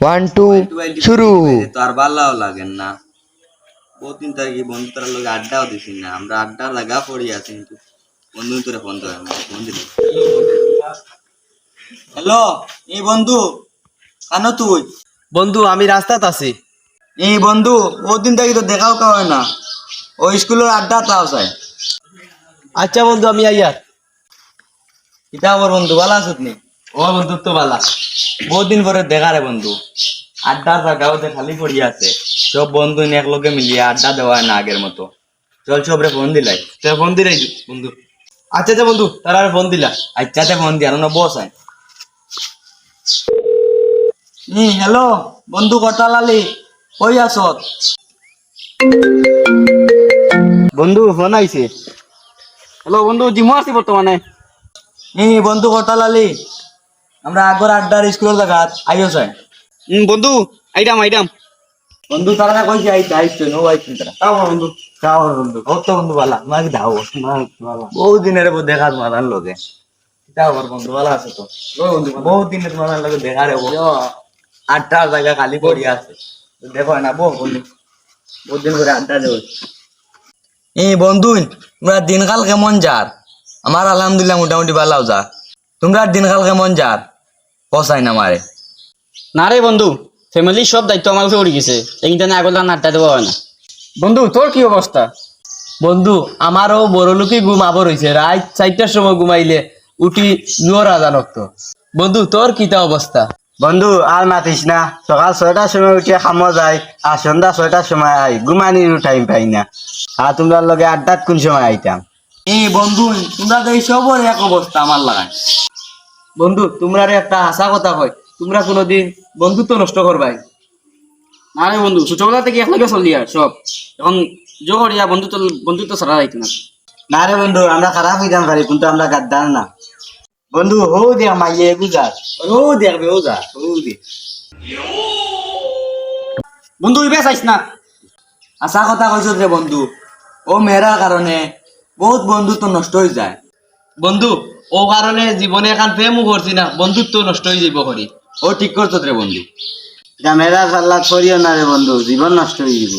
One two শুরু। তো আর ভালো লাগেন না। বহুদিন থেকে বন্ধু তার লোক আড্ডাও দিছি না। আমরা আড্ডা লাগা পড়ি আছি কিন্তু বন্ধু তোরে ফোন না। ফোন দিল। হ্যালো এই বন্ধু কেন তুই? বন্ধু আমি রাস্তাত আছি। এই বন্ধু বহুদিন থেকে তো দেখাও কা হয় না? ওই স্কুলের আড্ডা তাও চাই আচ্ছা বন্ধু আমি আইয়ার। কিতা আমার বন্ধু ভালো আছত নি ও বন্ধু তো বালা বহুদিন পরে দেখা রে বন্ধু। আড্ডার জায়গাও খালি পড়ি আছে। সব বন্ধু এক লগে মিলিয়ে আড্ডা দেওয়া না আগের মতো। চল সব রে ফোন দিলাই। তে ফোন দিলাই বন্ধু। আচ্ছা আচ্ছা বন্ধু, তারা আর ফোন দিলা। আচ্ছাতে ফোন দিয়া না বস নি হ্যালো, বন্ধু কটালালি, কই আছত বন্ধু, ফোন আইছে। হ্যালো বন্ধু, জিমো আছি বর্তমানে। নি বন্ধু কটালালি। আমরা আগর আড্ডার স্কুলের জায়গাত আইও চাই। হুম বন্ধু আইডাম আইডাম বন্ধু তারা না কইছে আইতে আইছে নো আইছে তারা তাও বন্ধু। কাও বন্ধু। কত বন্ধু বালা মাকে দাও। বহু দিনের পর দেখা মারার লগে। খবর বন্ধু ভালো আছে তো। বন্ধু বহু দিনের মারার লগে দেখা রে আড্ডার জায়গা খালি পড়ি আছে। দেখো না বউ বন্ধু। বহুত দিন করে আড্ডা দেব। এই বন্ধু তোমরা দিনকাল কেমন যার? আমার আলহামদুলিল্লাহ মোটামুটি ভালো যা। তোমরা দিনকাল কেমন যার? কসাই না মারে। না রে বন্ধু ফ্যামিলির সব দায়িত্ব আমার উপরে উঠে গেছে। এইটা না নাট্টা দেওয়া হয় না। বন্ধু তোর কি অবস্থা? বন্ধু আমারও বড় লোকই ঘুম আবর হয়েছে রাত চারটার সময় ঘুমাইলে উঠি জোর আজান তো বন্ধু তোর কিতা অবস্থা? বন্ধু আর মাতিস না। সকাল ছয়টার সময় উঠে খামো যাই আর সন্ধ্যা ছয়টার সময় আই। ঘুমানির টাইম পাই না। আর তোমরা লগে আড্ডাত কোন সময় আইতাম? এই বন্ধু তোমরা তো এই সবর এক অবস্থা আমার লাগায়। বন্ধু তোমরা একটা হাসা কথা কয় তোমরা কোনোদিন বন্ধুত্ব নষ্ট করবাই। না রে বন্ধু ছোটবেলা থেকে একলগে চলি আর সব। এখন জোর ইয়া বন্ধুত্ব বন্ধুত্ব ছাড়া যাইতো না। না রে বন্ধু আমরা খারাপ হইতাম পারি কিন্তু আমরা গাদ্দার না। বন্ধু হৌ দিয়া মাইয়ে বুঝার ও দেখবে ও যা ও দে। বন্ধু ইবে চাইছ না? আশা কথা কইছ রে বন্ধু ও মেয়েরার কারণে বহুত বন্ধুত্ব নষ্ট হয়ে যায়। বন্ধু ও কারণে জীবনে এখন প্রেমও করছি না বন্ধুত্ব নষ্ট হয়ে যাব করি ও ঠিক করছ রে বন্ধু। এটা মেয়েরা সাল্লাদ করিও না রে বন্ধু জীবন নষ্ট হয়ে যাব।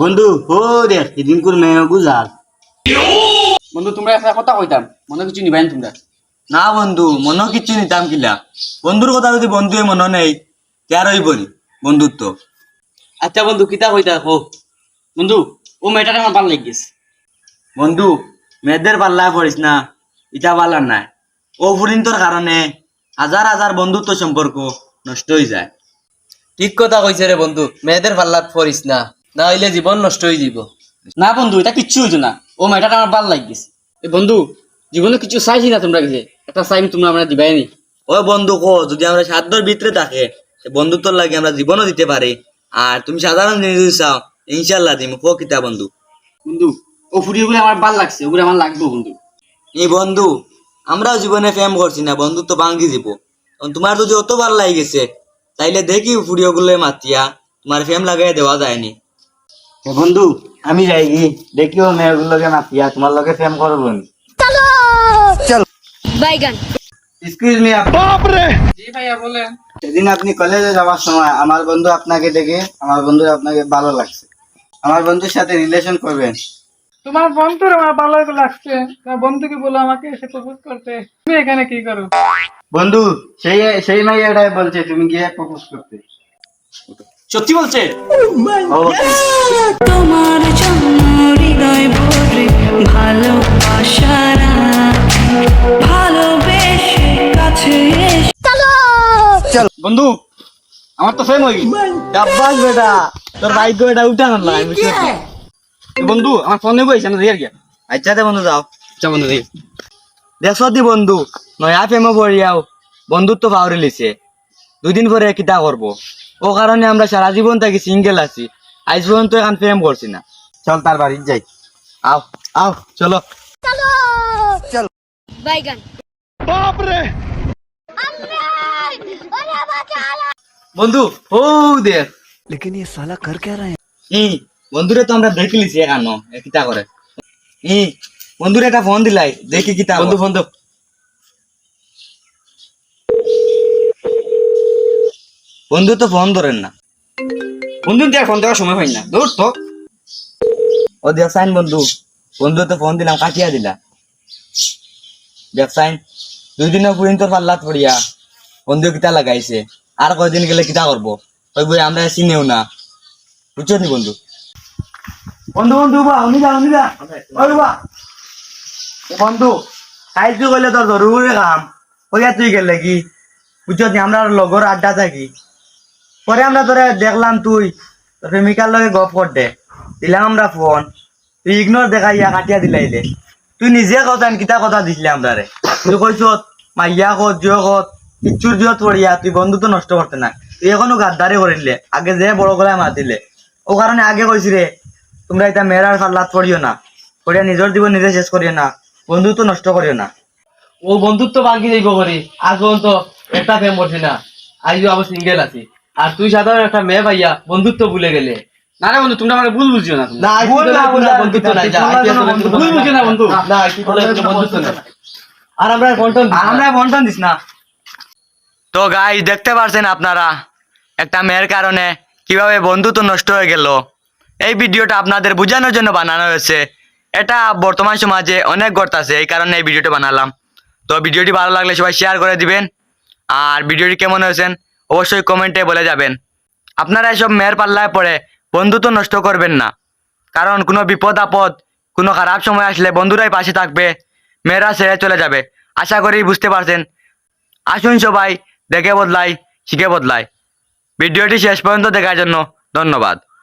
বন্ধু হো দেখ এদিন কোন মেয়ে বুঝার বন্ধু তোমরা একটা কথা কইতাম মনে কিছু নিবাই না তোমরা। না বন্ধু মনে কিছু নিতাম কিলা। বন্ধুর কথা যদি বন্ধুয়ে মনে নেই তার হইবনি বন্ধুত্ব। আচ্ছা বন্ধু কিতা কইতা হো বন্ধু ও মেয়েটারে আমার ভালো লেগেছে বন্ধু মেয়েদের পাল্লা পড়িস না ইটা পাল্লার নাই। ও ফুরিন্তর কারণে হাজার হাজার বন্ধুত্ব সম্পর্ক নষ্ট হয়ে যায়। ঠিক কথা কইছে রে বন্ধু মেয়েদের পাল্লাত পড়িস না না হইলে জীবন নষ্ট হয়ে যাব না বন্ধু এটা কিচ্ছু হইতো না। ও মেয়েটারে আমার ভালো লাগেছে এ বন্ধু জীবনে কিছু চাইছি না তোমরা কাছে একটা চাইম তোমরা আমরা দিবাই নি। ওই বন্ধু কো যদি আমরা সাধ্যর ভিতরে থাকে সে বন্ধুত্বর লাগে আমরা জীবনও দিতে পারি। আর তুমি সাধারণ জিনিস চাও ইনশাল্লাহ দিম কো কিতা বন্ধু? বন্ধু ও ফুরি ওগুলো আমার ভালো লাগছে ওগুলো আমার লাগবে বন্ধু। এই বন্ধু আমরাও জীবনে প্রেম করছি না বন্ধুত্ব ভাঙ্গি দিব। তোমার যদি অত ভালো লাগে গেছে তাইলে দেখি ফুড়িও গুলো মাতিয়া তোমার প্রেম লাগাই দেওয়া যায়নি। বন্ধু আমি যাই দেখিও মেয়েগুলোকে মাতিয়া তোমার লগে প্রেম করব বাইগান এক্সকিউজ মি জি ভাইয়া বলেন। সেদিন আপনি কলেজে যাওয়ার সময় আমার বন্ধু আপনাকে দেখে আমার বন্ধু আপনাকে ভালো লাগছে। আমার বন্ধুর সাথে রিলেশন করবেন। তোমার বন্ধুর আমার ভালো লাগছে। তোমার বন্ধুকে বলো আমাকে এসে প্রপোজ করতে। তুমি এখানে কি করো? বন্ধু সেই সেই মাইয়াটাই বলছে তুমি গিয়ে প্রপোজ করতে। সত্যি বলছে? ও। তোমার জন্য হৃদয় ভরে ভালোবাসার ভালোবেসে কাছে এসে বন্ধু আমার তো ফেম হয়ে গেল ডাব্বাস বেটা তোর ভাগ্য এটা উঠানো না বন্ধু আমার ফোন নেবো আমি দিয়ে গিয়া আচ্ছা দে বন্ধু যাও আচ্ছা বন্ধু দিয়ে দেখছ দি বন্ধু নয়া প্রেমে পড়িয়াও বন্ধুত্ব পাহরে লিছে দুদিন পরে কিতা করব ও কারণে আমরা সারা জীবন থাকি সিঙ্গেল আছি আজ পর্যন্ত এখন প্রেম করছি না চল তার বাড়ি যাই আও আও চলো বাইগান বন্ধু ও দেখ লেকিন ये साला कर क्या रहे हैं বন্ধুরে তো আমরা দেখে লিছি এখানো কিতা করে ই বন্ধুরে একটা ফোন দিলাই দেখি কিতা বন্ধু দাও বন্ধু তো ফোন ধরেন না। বন্ধু দেখ ফোন দেওয়ার সময় হয় না। দৌড় তো। ও বন্ধু। বন্ধু তো ফোন দিলাম কাটিয়া দিলা। দেখসাইন দুই দিনের পুরিন তোর পাল্লাত পড়িয়া বন্ধু কিতা লাগাইছে। আর কয়দিন গেলে কিতা করব ওই বই আমরা চিনেও না। বুঝছ নি বন্ধু? বন্ধু বন্ধু বা যা ওই বা বন্ধু খাইছু কইলে তোর জরুরি কাম। ওইয়া তুই গেলে কি? বুঝছ আমরা লগর আড্ডা থাকি। পরে আমরা তোরে দেখলাম তুই। তোর প্রেমিকার লগে গপ করতে দিলাম আমরা ফোন। তুই ইগনোর দেখাইয়া কাটিয়া দিলাইলে তুই নিজে কথা কিতা কথা দিছিলি আমরা রে তুই কইছ মাইয়া কত জিও কত? কিচ্ছুর জিয়ত পড়িয়া তুই বন্ধু তো নষ্ট করতে না। তুই এখনও গাদ্দারি করিলে আগে যে বড় গলায় মাতিলে। ও কারণে আগে কইছি রে তোমরা এটা মেয়েরার ফাল্লাত পড়িও না। পড়িয়া নিজের জীবন নিজে শেষ করিও না। বন্ধু তো নষ্ট করিও না। ও বন্ধুত্ব বাকি যাইব করি। আজ পর্যন্ত একটা প্রেম করছি না। আইও আবার সিঙ্গেল আছি। আর তুই সাধারণ একটা মেয়ে ভাইয়া বন্ধুত্ব ভুলে গেলে। না রে বন্ধু তোমরা ভুল বুঝছ না না ভুল না, না, বন্ধুত্ব নাই বন্ধুত্ব ভুল না বন্ধু। না বন্ধুত্ব আর আমরা বন্টন আমরা বন্টন দিস না। তো গাই দেখতে পারছেন আপনারা? একটা মেয়ের কারণে কীভাবে বন্ধুত্ব নষ্ট হয়ে গেল? এই ভিডিওটা আপনাদের বোঝানোর জন্য বানানো হয়েছে। এটা বর্তমান সমাজে অনেক ঘটতাছে এই কারণে এই ভিডিওটা বানালাম। তো ভিডিওটি ভালো লাগলে সবাই শেয়ার করে দিবেন। আর ভিডিওটি কেমন হয়েছেন অবশ্যই কমেন্টে বলে যাবেন। আপনারা এসব মেয়ের পাল্লায় পড়ে বন্ধুত্ব নষ্ট করবেন না। কারণ কোনো বিপদ, আপদ, কোনো খারাপ সময় আসলে বন্ধুরাই পাশে থাকবে, মেয়েরা ছেড়ে চলে যাবে। আশা করি বুঝতে পারছেন। আসুন সবাই দেখে বদলাই, শিখে বদলাই। ভিডিওটি শেষ পর্যন্ত দেখার জন্য ধন্যবাদ।